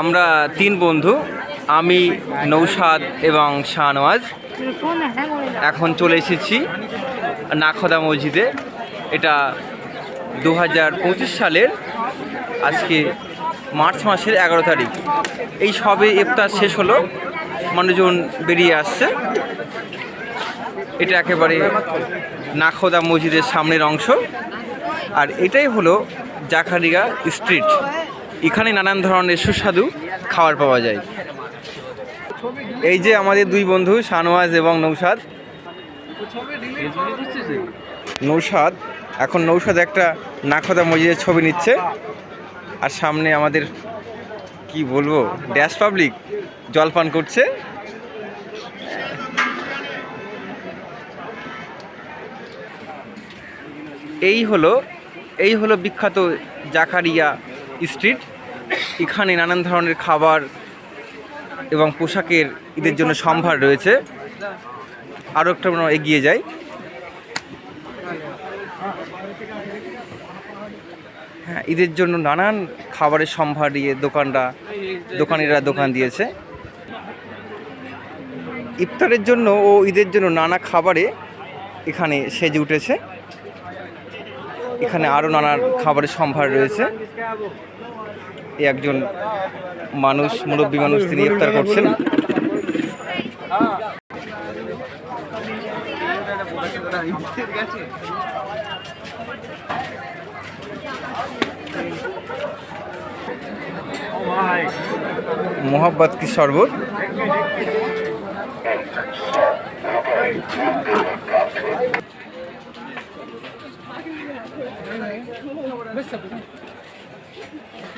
আমরা তিন বন্ধু, আমি নৌসাদ এবং শাহনওয়াজ। এখন চলে এসেছি নাখদা মসজিদে। এটা দু হাজার পঁচিশ সালের আজকে মার্চ মাসের এগারো তারিখ। এই সবে ইফতার শেষ হলো, মানুষজন বেরিয়ে আসছে। এটা একেবারে নাখোদা মসজিদের সামনের অংশ। আর এটাই হলো জাকারিয়া স্ট্রিট। এখানে নানান ধরনের সুস্বাদু খাবার পাওয়া যায়। এই যে আমাদের দুই বন্ধু শানওয়াজ এবং নৌসাদ নৌসাদ এখন নৌসাদ একটা নাখোদা মসজিদের ছবি নিচ্ছে। আর সামনে আমাদের, কি বলব ড্যাশ পাবলিক জলপান করছে। এই হলো এই হলো বিখ্যাত জাকারিয়া স্ট্রিট এখানে নানান ধরনের খাবার এবং পোশাকের ঈদের জন্য সম্ভার রয়েছে। আরও একটা আমরা এগিয়ে যাই। হ্যাঁ ঈদের জন্য নানান খাবারের সম্ভার দিয়ে দোকানরা, দোকানিরা দোকান দিয়েছে। ইফতারের জন্য ও ঈদের জন্য নানা খাবারে এখানে সেজে উঠেছে। এখানে আরও নানা খাবারের সম্ভার রয়েছে। একজন মানুষ মুরব্বী মানুষ তিনি ইফতার করছেন। মোহাব্বত কি শরবত?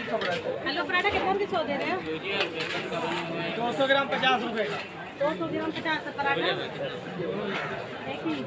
हेलो पराठा कितना के सौ दे रहे हैं दो सौ ग्राम पचास रुपये दो सौ ग्राम पचास पराठा देखिए